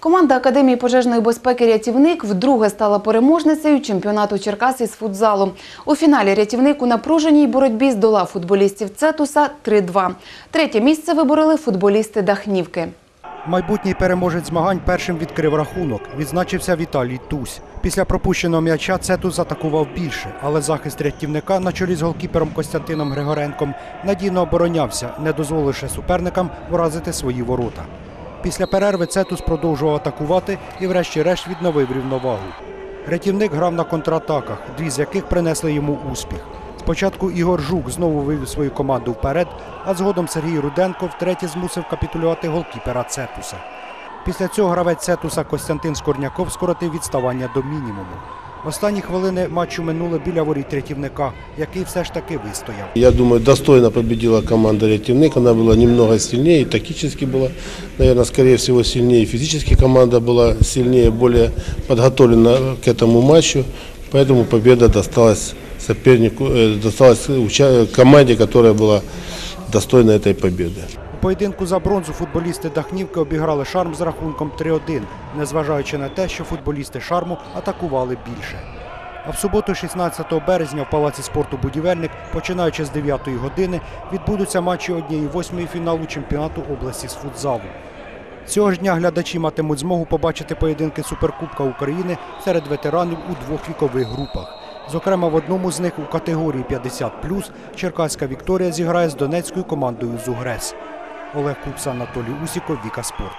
Команда Академії пожежної безпеки «Рятівник» вдруге стала переможницею чемпіонату Черкас із футзалу. У фіналі «Рятівник» у напруженій боротьбі здолав футболістів «Цетуса» 3-2. Третє місце вибороли футболісти Дахнівки. Майбутній переможець змагань першим відкрив рахунок. Відзначився Віталій Тусь. Після пропущеного м'яча Цетус атакував більше, але захист рятівника на чолі з голкіпером Костянтином Григоренком надійно оборонявся, не дозволивши суперникам вразити свої ворота. Після перерви Цетус продовжував атакувати і врешті-решт відновив рівновагу. Рятівник грав на контратаках, дві з яких принесли йому успіх. Спочатку Ігор Жук знову вивів свою команду вперед, а згодом Сергій Руденко втретє змусив капітулювати голкіпера Цетуса. Після цього гравець Цетуса Костянтин Скорняков скоротив відставання до мінімуму. Останні хвилини матчу минули біля воріт рятівника, який все ж таки вистояв. Я думаю, достойно победила команда «Ретивник». Она была немного сильнее, и тактически была, наверное, скорее всего, сильнее. И физически команда была сильнее, более подготовлена к этому матчу. Поэтому победа досталась сопернику, э, досталась уча- команде, которая была достойна этой победы. Поєдинку за бронзу футболісти Дахнівки обіграли шарм з рахунком 3-1, незважаючи на те, що футболісти шарму атакували більше. А в суботу, 16 березня, в Палаці спорту Будівельник, починаючи з 9 години, відбудуться матчі однієї восьмої фіналу чемпіонату області з футзалу. Цього ж дня глядачі матимуть змогу побачити поєдинки Суперкубка України серед ветеранів у двох вікових групах. Зокрема, в одному з них у категорії 50+, Черкаська Вікторія зіграє з донецькою командою «Зугрес». Олег Купс, Анатолій Усіков, Віка Спорт.